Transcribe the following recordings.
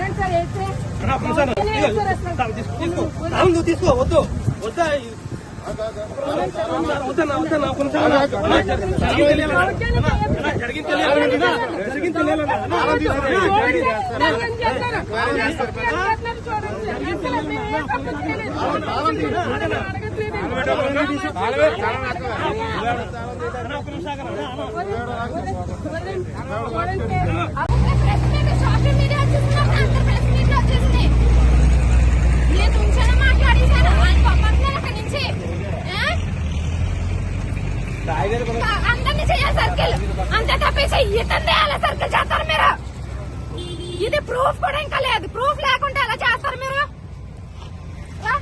ఉండండి sir sir. తీసుకో, తీసుకో. వద్దు. వద్దా వద్దన్నా వద్దన్నా ఒక్క నిమిషం అన్నా. అన్నా, జరిగింది తెలియాలి అన్నా. అన్నా, జరిగింది తెలియాలి అన్నా. జరిగింది తెలియాలి అన్నా. అన్నా, అలా తీసుకో. చూడండి, ఏం చేస్తారు? ఏం చేస్తున్నారు చూడండి. అసలు మేము ఏ తప్పు చేయలేదు. అడగట్లేదు. అన్నా, ఒక్క నిమిషం ఆగన్నా. అన్నా, చూడండి. ప్రెస్ మీట్ సోషల్ మీడియా చూసినప్పుడు అందరు ప్రెస్ మీట్ వచ్చేసింది నేను ఉంచాను మాట్లాడేశాను ఆయన పంపట్లేదు అక్కడి నుంచి ఆ? అందరినీ చేయాలి సర్కిల్. అంతే తప్పేసి ఇతను చేయాలి సర్కిల్ చేస్తారు మీరు? ఇది ప్రూఫ్ కూడా ఇంకా లేదు. ప్రూఫ్ లేకుండా ఎలా చేస్తారు మీరు? ఆ?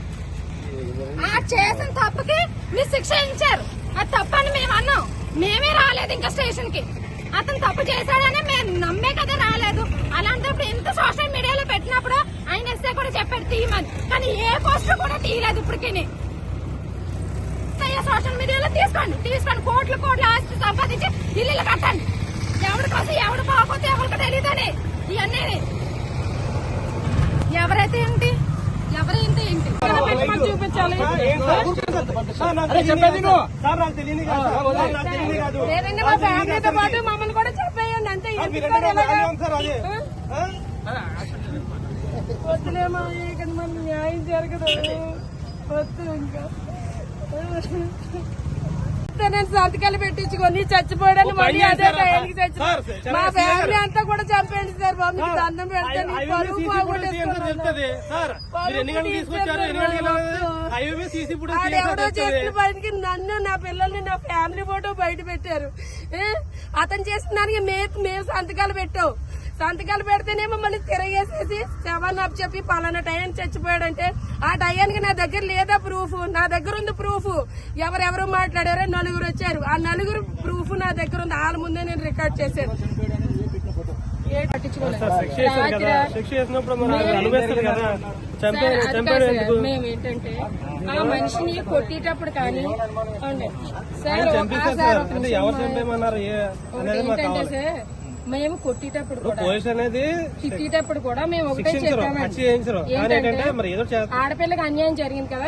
చేసిన తప్పుకి మీరు శిక్ష ఇచ్చారు. అది తప్పని మేము అన్నాం. మేమే రాలేదు ఇంకా స్టేషన్కి అతను తప్పు చేశాడని మేము నమ్మే కదా రాలేదు. అలాంటప్పుడు ఎంత సోషల్ మీడియాలో పెట్టినప్పుడు ఆయన ఎస్ఐ కూడా చెప్పాడు తీయమని. కానీ ఏ పోస్టర్ కూడా తీయలేదు ఇప్పటికీ. సోషల్ మీడియాలో తీసుకోండి. తీసుకోండి. కోట్లు కోట్లు ఆస్తి సంపాదించి ఇల్లు కట్టండి. ఎవరి కోసం ఎవడు బాగోతే ఎవరికి తెలియదని ఇవన్నీ ఎవరైతే ఏంటి? ఎవరైతే ఏంటి చూపించాలి. లేదండి మా ఫ్యామిలీతో పాటు మమ్మల్ని కూడా చెప్పేయండి. అంతే? వద్దులేమో ఇక్కడ మన న్యాయం జరగదు. వద్దు ఇంకా. నేను సంతకాలు పెట్టించుకొని చచ్చిపోయాడని మళ్ళీ అదే? టైంకి చచ్చి సార్, చాలా మా. ఫ్యామిలీ అంతా కూడా చంపేయండి సార్ బాబు మీకు దండం పెడితే నీ హైవే పరువు సీసీ ఫుటేజ్ తీయండి సార్ పోగొట్టేసుకున్నాను. తెలుస్తుంది. సార్, మీరు ఎన్ని గంటలు తీసుకొచ్చారు ఎన్ని గంటలకు వెళ్ళారు? హైవే సీసీ ఫుటేజ్ తీయండి ఆడెవడో సార్ చేసిన. పనికి నన్ను నా పిల్లల్ని నా ఫ్యామిలీ ఫోటో బయట పెట్టారు? అతను చేసిన దానికి మేము సంతకాలు పెట్టావు సంతకాలు పెడితేనేమో మళ్ళీ తిరగేసేసి శవాన్ని అప్ చెప్పి పలానా టైం చచ్చిపోయాడంటే ఆ టయానికి నా దగ్గర లేదా ప్రూఫ్ నా దగ్గర ఉంది ప్రూఫ్ ఎవరెవరు మాట్లాడారో నలుగురు వచ్చారు. ఆ నలుగురు ప్రూఫ్ నా దగ్గర ఉంది. వాళ్ళ ముందే నేను రికార్డ్ చేశాను. ఏ పట్టించుకోలేదు. సార్, శిక్ష చేశారు కదా. శిక్ష చేసినప్పుడు మరి అది అనుభవిస్తారు కదా. చంపే సార్, అది చంపాడు కాదు ఎందుకు? సార్, మేము ఏంటంటే ఆ మనిషిని కొట్టేటప్పుడు కానీ. Sir, sir. ఏంటంటే సార్ మేము కొట్టేటప్పుడు పోలీస్ అనేది తిట్టేటప్పుడు కూడా మేము ఒకటే చెప్పామండి. ఆడపిల్లకి అన్యాయం జరిగింది కదా